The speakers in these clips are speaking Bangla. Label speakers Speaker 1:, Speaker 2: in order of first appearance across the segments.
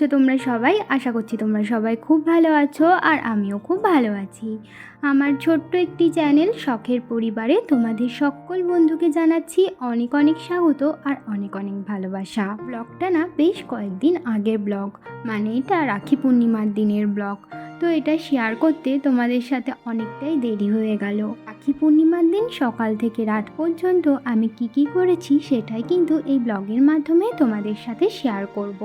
Speaker 1: আছো তোমরা সবাই? আশা করছি তোমরা সবাই খুব ভালো আছো আর আমিও খুব ভালো আছি। আমার ছোট্ট একটি চ্যানেল শখের পরিবারে তোমাদের সকল বন্ধুকে জানাচ্ছি অনেক অনেক স্বাগত আর অনেক অনেক ভালোবাসা। ব্লগটা না বেশ কয়েকদিন আগের ব্লগ মানে এটা রাখি পূর্ণিমার দিনের ব্লগ। তো এটা শেয়ার করতে তোমাদের সাথে অনেকটাই দেরি হয়ে গেল। রাখি পূর্ণিমার দিন সকাল থেকে রাত পর্যন্ত আমি কি কি করেছি সেটাই কিন্তু এই ব্লগের মাধ্যমে তোমাদের সাথে শেয়ার করব।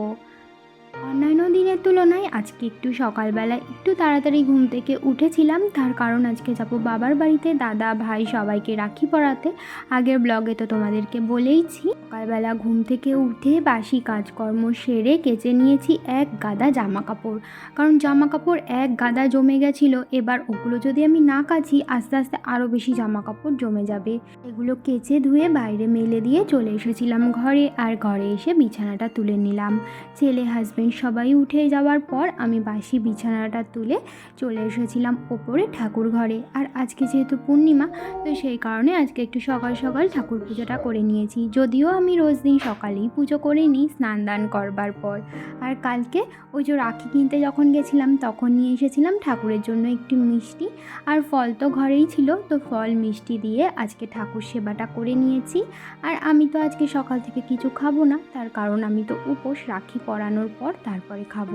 Speaker 1: অন্যান্য দিনের তুলনায় আজকে একটু সকালবেলা একটু তাড়াতাড়ি ঘুম থেকে উঠেছিলাম। তার কারণ আজকে যাব বাবার বাড়িতে। দাদা, ভাই সবাইকে রাখি পরাতে। আগের ব্লগে তো তোমাদেরকে বলেইছি, সকালবেলা ঘুম থেকে উঠে বাসি কাজকর্ম সেরে কেচে নিয়েছি এক গাদা জামা কাপড় কারণ জামা কাপড় এক গাদা জমে গেছিল, এবার ওগুলো যদি আমি না কাচি, আস্তে আস্তে আরও বেশি জামা কাপড় জমে যাবে। এগুলো কেচে ধুয়ে বাইরে মেলে দিয়ে চলে এসেছিলাম ঘরে। আর ঘরে এসে বিছানাটা তুলে নিলাম। ছেলে হাজবেন্ড সবাই উঠে যাওয়ার পর আমি বাসি বিছানাটা তুলে চলে এসেছিলাম ওপরে ঠাকুর ঘরে। আর আজকে যেহেতু পূর্ণিমা, তো সেই কারণে আজকে একটু সকাল সকাল ঠাকুর পুজোটা করে নিয়েছি। যদিও আমি রোজ দিন সকালেই পুজো করে নিই স্নান দান করবার পর। আর কালকে ওই যে রাখি কিনতে যখন গেছিলাম, তখন নিয়ে এসেছিলাম ঠাকুরের জন্য একটি মিষ্টি। আর ফল তো ঘরেই ছিল, তো ফল মিষ্টি দিয়ে আজকে ঠাকুর সেবাটা করে নিয়েছি। আর আমি তো আজকে সকাল থেকে কিছু খাব না, তার কারণ আমি তো উপোস রাখি পরানোর পর। তারপরে খাব।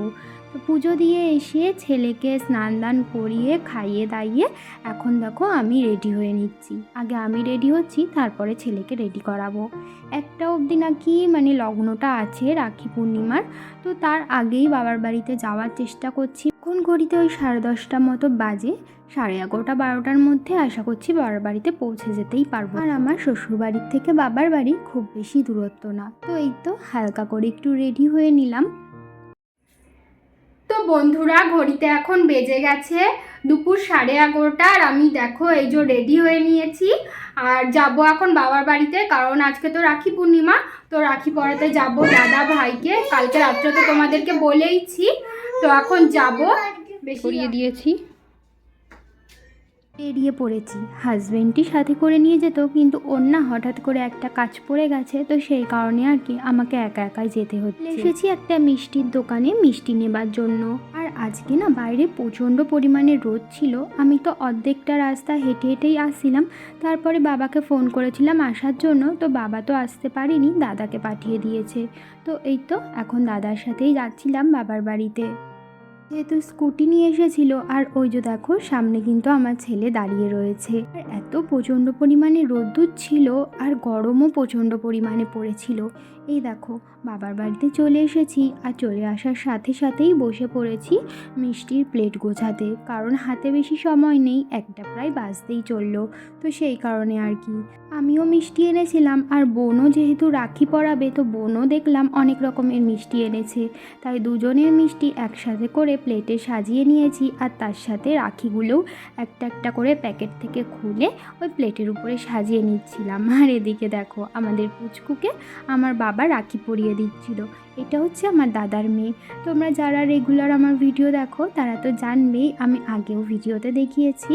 Speaker 1: তো পুজো দিয়ে এসে ছেলেকে স্নান দান করিয়ে খাইয়ে দাইয়ে এখন দেখো আমি রেডি হয়ে নিচ্ছি। আগে আমি রেডি হচ্ছি, তারপরে ছেলেকে রেডি করাবো। একটা অবধি নাকি মানে লগ্নটা আছে রাখি পূর্ণিমার, তো তার আগেই বাবার বাড়িতে যাওয়ার চেষ্টা করছি। এখন ঘড়িতে ওই সাড়ে দশটা মতো বাজে? সাড়ে এগারোটা, বারোটার মধ্যে আশা করছি বাবার বাড়িতে পৌঁছে যেতেই পারব। আর আমার শ্বশুর বাড়ির থেকে বাবার বাড়ি খুব বেশি দূরত্ব না। তো এই তো হালকা করে একটু রেডি হয়ে নিলাম। তো বন্ধুরা ঘড়িতে এখন বেজে গেছে দুপুর সাড়ে এগারোটা আর আমি দেখো এই যে রেডি হয়ে নিয়েছি। আর যাব এখন বাবার বাড়িতে কারণ আজকে তো রাখি পূর্ণিমা তো রাখি পরাতে যাব দাদা ভাইকে। কালকে রাত্রে তো তোমাদেরকে বলেইছি তো এখন যাব। বেশি দিয়েছি। বেরিয়ে পড়েছি। হাজবেন্ডটি সাথে করে নিয়ে যেত, কিন্তু ওর হঠাৎ করে একটা কাজ পড়ে গেছে, তো সেই কারণে আর কি আমাকে একা একাই যেতে হচ্ছে। এসেছি একটা মিষ্টির দোকানে মিষ্টি নেবার জন্য। আর আজকে না বাইরে প্রচণ্ড পরিমাণে রোদ ছিল, আমি তো অর্ধেকটা রাস্তা হেঁটে হেঁটেই আসছিলাম। তারপরে বাবাকে ফোন করেছিলাম আসার জন্য, তো বাবা তো আসতে পারিনি, দাদাকে পাঠিয়ে দিয়েছে। তো এই তো, এখন দাদার সাথেই যাচ্ছিলাম বাবার বাড়িতে। যেহেতু স্কুটি নিয়ে এসেছিল, আর ওই যে দেখো, সামনে কিন্তু আমার ছেলে দাঁড়িয়ে রয়েছে। আর এত প্রচণ্ড পরিমাণে রোদ্দুর ছিল, আর গরমও প্রচণ্ড পরিমাণে পড়েছিল। এই দেখো, বাবার বাড়িতে চলে এসেছি, আর চলে আসার সাথে সাথেই বসে পড়েছি মিষ্টির প্লেট গোছাতে। কারণ হাতে বেশি সময় নেই, একটা প্রায় বাজতেই চলল। তো সেই কারণে আর কি। আমিও মিষ্টি এনেছিলাম, আর বোনও যেহেতু রাখি পরাবে, তো বোনও দেখলাম অনেক রকমের মিষ্টি এনেছে। তাই দুজনের মিষ্টি একসাথে করে প্লেটে সাজিয়ে নিয়েছি আর তার সাথে রাখিগুলোও একটা একটা করে প্যাকেট থেকে খুলে ওই প্লেটের উপরে সাজিয়ে নিচ্ছিলাম। আর এদিকে দেখো আমাদের পুচকুকে আমার বাবা রাখি পরিয়ে দিচ্ছিল। এটা হচ্ছে আমার দাদার মেয়ে। তোমরা যারা রেগুলার আমার ভিডিও দেখো তারা তো জানবেই, আমি আগেও ভিডিওতে দেখিয়েছি।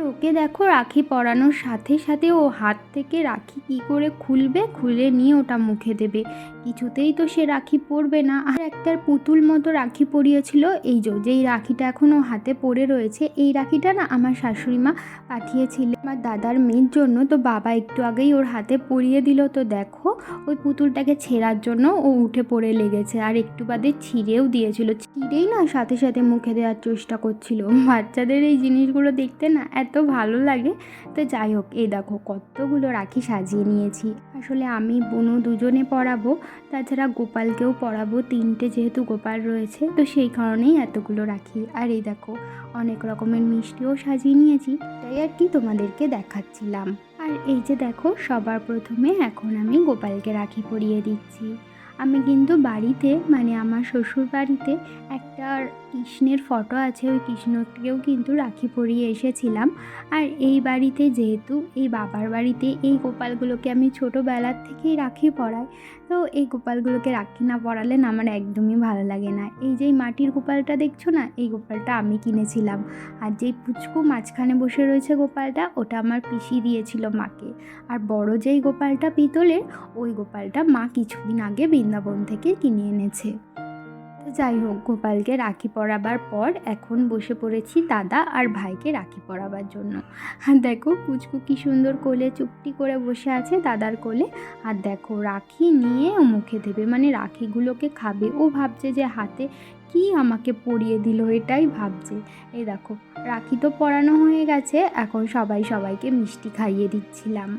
Speaker 1: ওকে দেখো রাখি পরানোর সাথে সাথে ও হাত থেকে রাখি কি করে খুলবে, খুলে নিয়ে ওটা মুখে দেবে। কিছুতেই তো সে রাখি পরবে না। আর একটার পুতুল মতো রাখি পরিয়েছিল। এই যে, যেই রাখিটা এখন ও হাতে পড়ে রয়েছে, এই রাখিটা না আমার শাশুড়ি মা পাঠিয়েছিল আমার দাদার মেয়ের জন্য। তো বাবা একটু আগেই ওর হাতে পরিয়ে দিল। তো দেখো, ওই পুতুলটাকে ছেঁড়ার জন্য ও উঠে পড়ে লেগেছে। আর একটু বাদে ছিঁড়েও দিয়েছিল। ছিঁড়েই না সাথে সাথে মুখে দেওয়ার চেষ্টা করছিল। বাচ্চাদের এই জিনিসগুলো দেখতে না এত ভালো লাগে। তো যাই হোক, এই দেখো কতগুলো রাখি সাজিয়ে নিয়েছি। আসলে আমি বোনও দুজনে পড়াবো তাছাড়া গোপালকেও পড়াবো তিনটে যেহেতু গোপাল রয়েছে, তো সেই কারণেই এতগুলো রাখি। আর এই দেখো, অনেক রকমের মিষ্টিও সাজিয়ে নিয়েছি, তাই আর কি তোমাদেরকে দেখাচ্ছিলাম। আর এই যে দেখো, সবার প্রথমে এখন আমি গোপালকে রাখি পরিয়ে দিচ্ছি। আমি কিন্তু বাড়িতে মানে আমার শ্বশুর বাড়িতে একটা কৃষ্ণের ফটো আছে, ওই কৃষ্ণকেও কিন্তু রাখি পরিয়ে এসেছিলাম। আর এই বাড়িতে যেহেতু, এই বাবার বাড়িতে এই গোপালগুলোকে আমি ছোটোবেলার থেকেই রাখি পরাই, তো এই গোপালগুলোকে রাখি না পরালে না আমার একদমই ভালো লাগে না। এই যে মাটির গোপালটা দেখছ না, এই গোপালটা আমি কিনেছিলাম। আর যেই পুচকু মাঝখানে বসে রয়েছে গোপালটা, ওটা আমার পিসি দিয়েছিল মাকে। আর বড় যেই গোপালটা পিতলের, ওই গোপালটা মা কিছুদিন আগে বৃন্দাবন থেকে কিনে এনেছে। তো যাই হোক, গোপালকে রাখি পরাবার পর এখন বসে পড়েছি দাদা আর ভাইকে রাখি পরাবার জন্য। আর দেখো, পুচকু কি সুন্দর কোলে চুপটি করে বসে আছে দাদার কোলে। আর দেখো, রাখি নিয়ে ও মুখে দেবে মানে রাখিগুলোকে খাবে। ও ভাবছে যে হাতে কি আমাকে পরিয়ে দিল, এটাই ভাবছে। এই দেখো, রাখি তো পরানো হয়ে গেছে, এখন সবাই সবাইকে মিষ্টি খাইয়ে দিচ্ছিলাম।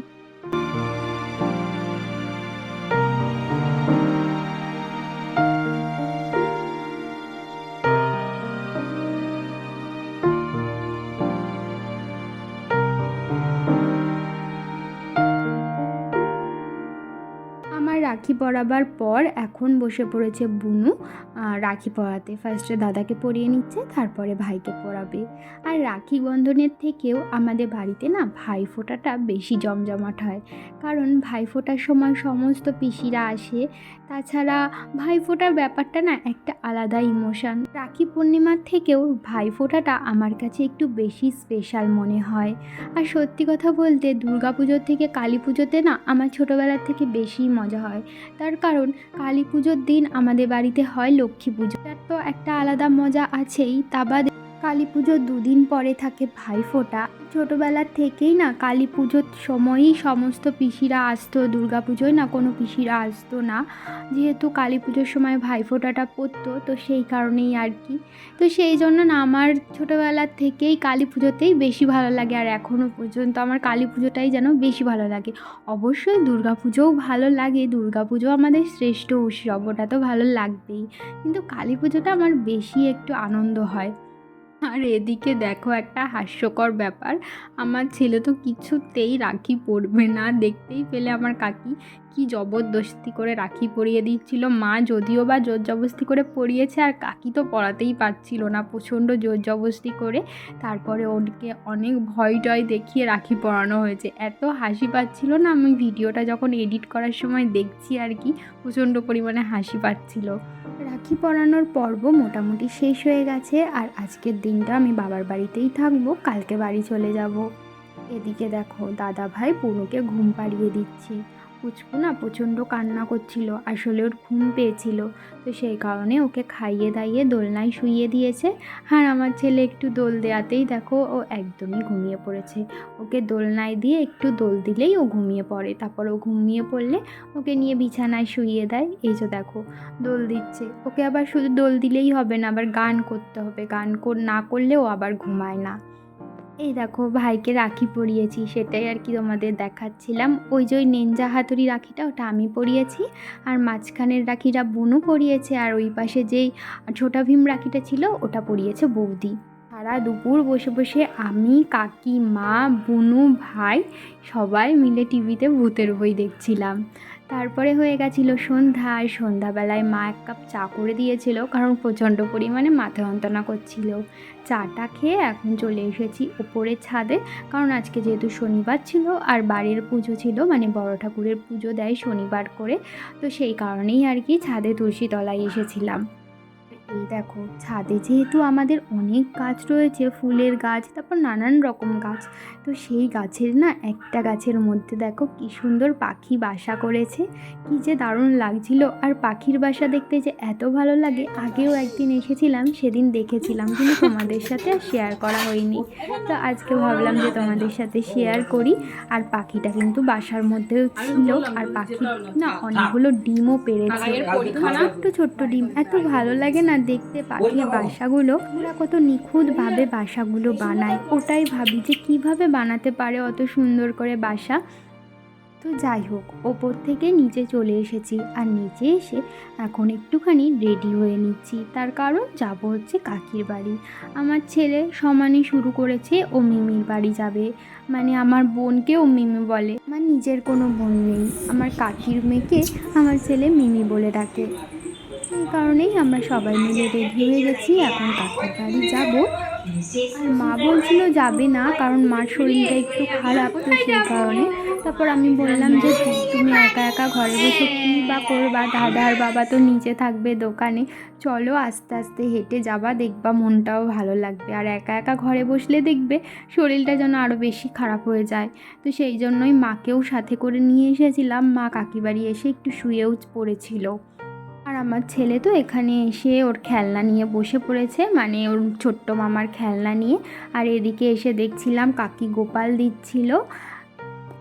Speaker 1: রাখি পরাবার পর এখন বসে পড়েছে বুনু রাখি পরাতে। ফার্স্টে দাদাকে পরিয়ে নিচ্ছে, তারপরে ভাইকে পরাবে। আর রাখি বন্ধনের থেকেও আমাদের বাড়িতে না ভাই ফোঁটাটা বেশি জমজমাট হয়। কারণ ভাই ফোঁটার সময় সমস্ত পিসিরা আসে। তাছাড়া ভাই ফোঁটার ব্যাপারটা না একটা আলাদা ইমোশন রাখি পূর্ণিমার থেকেও ভাই ফোঁটাটা আমার কাছে একটু বেশি স্পেশাল মনে হয়। আর সত্যি কথা বলতে দুর্গাপুজোর থেকে কালী পুজোতে না আমার ছোটোবেলার থেকে বেশি মজা হয়। তার কারণ কালী পুজোর দিন আমাদের বাড়িতে হয় লক্ষ্মী পুজো। তার তো একটা আলাদা মজা আছেই, তা বাদে কালী পুজোর দুদিন পরে থাকে ভাইফোঁটা। ছোটোবেলার থেকেই না কালী পুজোর সময়ই সমস্ত পিসিরা আসতো দুর্গা পুজোয় না কোনো পিসিরা আসতো না। যেহেতু কালী পুজোর সময় ভাইফোঁটাটা পড়তো তো সেই কারণেই আর কি। তো সেই জন্য না আমার ছোটোবেলার থেকেই কালী পুজোতেই বেশি ভালো লাগে আর এখনও পর্যন্ত আমার কালী পুজোটাই যেন বেশি ভালো লাগে। অবশ্যই দুর্গা পুজোও ভালো লাগে দুর্গা পুজো আমাদের শ্রেষ্ঠ উৎসব, ওটা তো ভালো লাগবেই। কিন্তু কালী পুজোটা আমার বেশি একটু আনন্দ হয়। আর এদিকে দেখো একটা হাস্যকর ব্যাপার। আমার ছেলে তো কিছুতেই রাখি পরবে না। দেখতেই পেলে আমার কাকি কি জবরদস্তি করে রাখি পরিয়ে দিচ্ছিল। মা যদিও বা জোর জবস্তি করে পরিয়েছে, আর কাকি তো পড়াতেই পারছিল না। প্রচণ্ড জোর জবস্তি করে তারপরে ওনকে অনেক ভয় টয় দেখিয়ে রাখি পরানো হয়েছে। এত হাসি পাচ্ছিল না আমি ভিডিওটা যখন এডিট করার সময় দেখছি আর কি, প্রচণ্ড পরিমাণে হাসি পাচ্ছিল। রাখি পড়ানোর পর্ব মোটামুটি শেষ হয়ে গেছে আর আজকের দিনটা আমি বাবার বাড়িতেই থাকব, কালকে বাড়ি চলে যাব। এদিকে দেখো দাদা ভাই পুনুকে ঘুম পাড়িয়ে দিচ্ছি। পুচকু না প্রচণ্ড কান্না করছিল, আসলে ওর ঘুম পেয়েছিল। তো সেই কারণে ওকে খাইয়ে দাইয়ে দোলনায় শুইয়ে দিয়েছে। আর আমার ছেলে একটু দোল দেওয়াতেই দেখো ও একদমই ঘুমিয়ে পড়েছে। ওকে দোলনায় দিয়ে একটু দোল দিলেই ও ঘুমিয়ে পড়ে। তারপর ও ঘুমিয়ে পড়লে ওকে নিয়ে বিছানায় শুইয়ে দেয়। এই যে দেখো, দোল দিচ্ছে। ওকে আবার শুধু দোল দিলেই হবে না, আবার গান করতে হবে। গান না করলে ও আবার ঘুমায় না। এই দেখো, ভাইকে রাখি পরিয়েছি, সেটাই আর কি তোমাদের দেখাচ্ছিলাম। ওই যে ওই নেঞ্জা হাতুড়ি রাখিটা, ওটা আমি পরিয়েছি, আর মাঝখানের রাখিটা বুনু পরিয়েছে, আর ওই পাশে যেই ছোটা ভীম রাখিটা ছিল, ওটা পরিয়েছে বৌদি। সারা দুপুর বসে বসে আমি, কাকি, মা, বুনু, ভাই, সবাই মিলে টিভিতে ভূতের বই দেখছিলাম। তারপরে হয়ে গেছিল সন্ধ্যা, আর সন্ধ্যাবেলায় মা এক কাপ চা করে দিয়েছিল, কারণ প্রচণ্ড পরিমাণে মাথা যন্ত্রণা করছিল। চাটা খেয়ে এখন চলে এসেছি ওপরের ছাদে, কারণ আজকে যেহেতু শনিবার ছিল আর বাড়ির পুজো ছিল মানে বড় ঠাকুরের পুজো দেয় শনিবার করে, তো সেই কারণেই আর কি ছাদে তুলসী তলায় এসেছিলাম। এই দেখো ছাদে যেহেতু আমাদের অনেক গাছ রয়েছে ফুলের গাছ তারপর নানান রকম গাছ। তো সেই গাছের না একটা গাছের মধ্যে দেখো কি সুন্দর পাখি বাসা করেছে। কি যে দারুণ লাগছিল। আর পাখির বাসা দেখতে যে এত ভালো লাগে আগেও একদিন এসেছিলাম সেদিন দেখেছিলাম কিন্তু তোমাদের সাথে আর শেয়ার করা হয়নি। তো আজকে ভাবলাম যে তোমাদের সাথে শেয়ার করি। আর পাখিটা কিন্তু বাসার মধ্যেও ছিল আর পাখি না অনেকগুলো ডিমও পেরেছে। ছোট্ট ছোট্ট ডিম এত ভালো লাগে না দেখতে পাখির বাসাগুলো ওরা কত নিখুঁতভাবে বাসাগুলো বানায়। ওটাই ভাবি যে কীভাবে বানাতে পারে অত সুন্দর করে বাসা? তো যাই হোক ওপর থেকে নিচে চলে এসেছি আর নিচে এসে এখন একটুখানি রেডি হয়ে নিচ্ছি। তার কারণ যাব হচ্ছে কাকির বাড়ি। আমার ছেলে সমানে শুরু করেছে ও মিমির বাড়ি যাবে। মানে আমার বোনকে ও মিমি বলে। আমার নিজের কোনো বোন নেই। আমার কাকির মেয়েকে আমার ছেলে মিমি বলে ডাকে। এই কারণেই আমরা সবাই মিলে রেডি হয়ে গেছি, এখন কাকির বাড়ি যাব। আর মা বলছিল যাবে না, কারণ মার শরীরটা একটু খারাপ তো সেই কারণে। তারপর আমি বললাম যে তুমি একা একা ঘরে বসে কী বা করবা? দাদা আর বাবা তো নিচে থাকবে দোকানে। চলো আস্তে আস্তে হেঁটে যাবা, দেখবা মনটাও ভালো লাগবে। আর একা একা ঘরে বসলে দেখবে শরীরটা যেন আরও বেশি খারাপ হয়ে যায়। তো সেই জন্যই মাকেও সাথে করে নিয়ে এসেছিলাম। মা কাকিবাড়ি এসে একটু শুয়েও পড়েছিল। আমার ছেলে তো এখানে এসে ওর খেলনা নিয়ে বসে পড়েছে মানে ওর ছোট্ট মামার খেলনা নিয়ে। আর এদিকে এসে দেখছিলাম কাকি গোপাল দিচ্ছিল।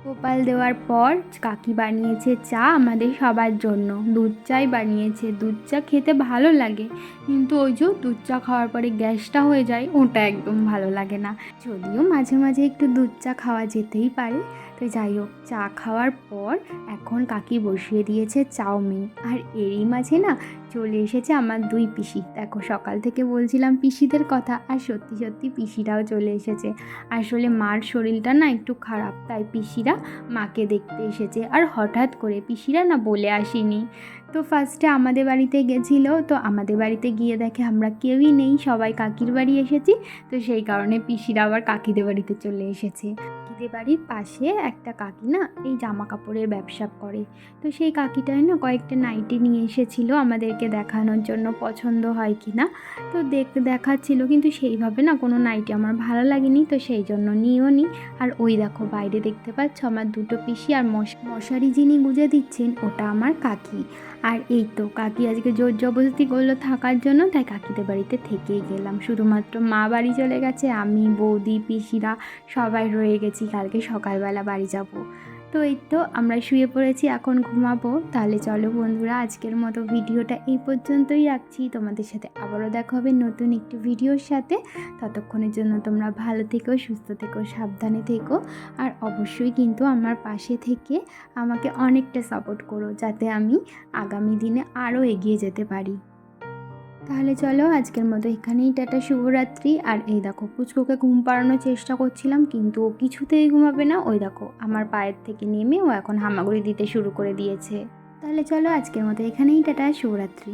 Speaker 1: গোপাল দেওয়ার পর কাকি বানিয়েছে চা আমাদের সবার জন্য। দুধ চাই বানিয়েছে। দুধ চা খেতে ভালো লাগে, কিন্তু ওই যে দুধ চা খাওয়ার পরে গ্যাসটা হয়ে যায়, ওটা একদম ভালো লাগে না। যদিও মাঝে মাঝে একটু দুধ চা খাওয়া যেতেই পারে। তো যাই হোক চা খাওয়ার পর এখন কাকি বসিয়ে দিয়েছে চাউমিন। আর এরই মাঝে না চলে এসেছে আমার দুই পিসি। দেখো, সকাল থেকে বলছিলাম পিসিদের কথা, আর সত্যি সত্যি পিসিরাও চলে এসেছে। আসলে মার শরীরটা না একটু খারাপ, তাই পিসিরা মাকে দেখতে এসেছে। আর হঠাৎ করে পিসিরা না বলে আসেনি। তো ফার্স্টে আমাদের বাড়িতে গেছিল, তো আমাদের বাড়িতে গিয়ে দেখে আমরা কেউই নেই, সবাই কাকির বাড়ি এসেছি। তো সেই কারণে পিসিরা আবার কাকিদের বাড়িতে চলে এসেছে। কাকিদের বাড়ির পাশে একটা কাকি না, এই জামা কাপড়ের ব্যবসা করে। তো সেই কাকিটাই না কয়েকটা নাইটি নিয়ে এসেছিল আমাদেরকে দেখানোর জন্য, পছন্দ হয় কি না? তো দেখ, দেখাচ্ছিল কিন্তু সেইভাবে না কোনো নাইটি আমার ভালো লাগেনি, তো সেই জন্য নিয়েও নি। আর ওই দেখো বাইরে দেখতে পাচ্ছ আমার দুটো পিসি আর মশ, মশারি যিনি গুঁজে দিচ্ছেন, ওটা আমার কাকি। আর এই তো, কাকি আজকে জোর জবরদস্তি করল থাকার জন্য, তাই কাকিদের বাড়িতে থেকেই গেলাম। শুধুমাত্র মা বাড়ি চলে গেছে, আমি, বৌদি, পিসিরা সবাই রয়ে গেছি, কালকে সকালবেলা বাড়ি যাব। তো এই তো আমরা শুয়ে পড়েছি, এখন ঘুমাবো। তাহলে চলো বন্ধুরা, আজকের মতো ভিডিওটা এই পর্যন্তই রাখছি। তোমাদের সাথে আবারও দেখা হবে নতুন একটি ভিডিওর সাথে। ততক্ষণের জন্য তোমরা ভালো থেকো, সুস্থ থেকো, সাবধানে থেকো। আর অবশ্যই কিন্তু আমার পাশে থেকে আমাকে অনেকটা সাপোর্ট করো, যাতে আমি আগামী দিনে আরও এগিয়ে যেতে পারি। তাহলে চলো আজকের মতো এখানেই, টাটা, শুভরাত্রি। আর এই দেখো, পুচকুকে ঘুম পাড়ানোর চেষ্টা করছিলাম, কিন্তু ও কিছুতেই ঘুমাবে না। ওই দেখো, আমার পায়ের থেকে নেমে ও এখন হামাগুড়ি দিতে শুরু করে দিয়েছে। তাহলে চলো আজকের মতো এখানেই, টাটা, শুভরাত্রি।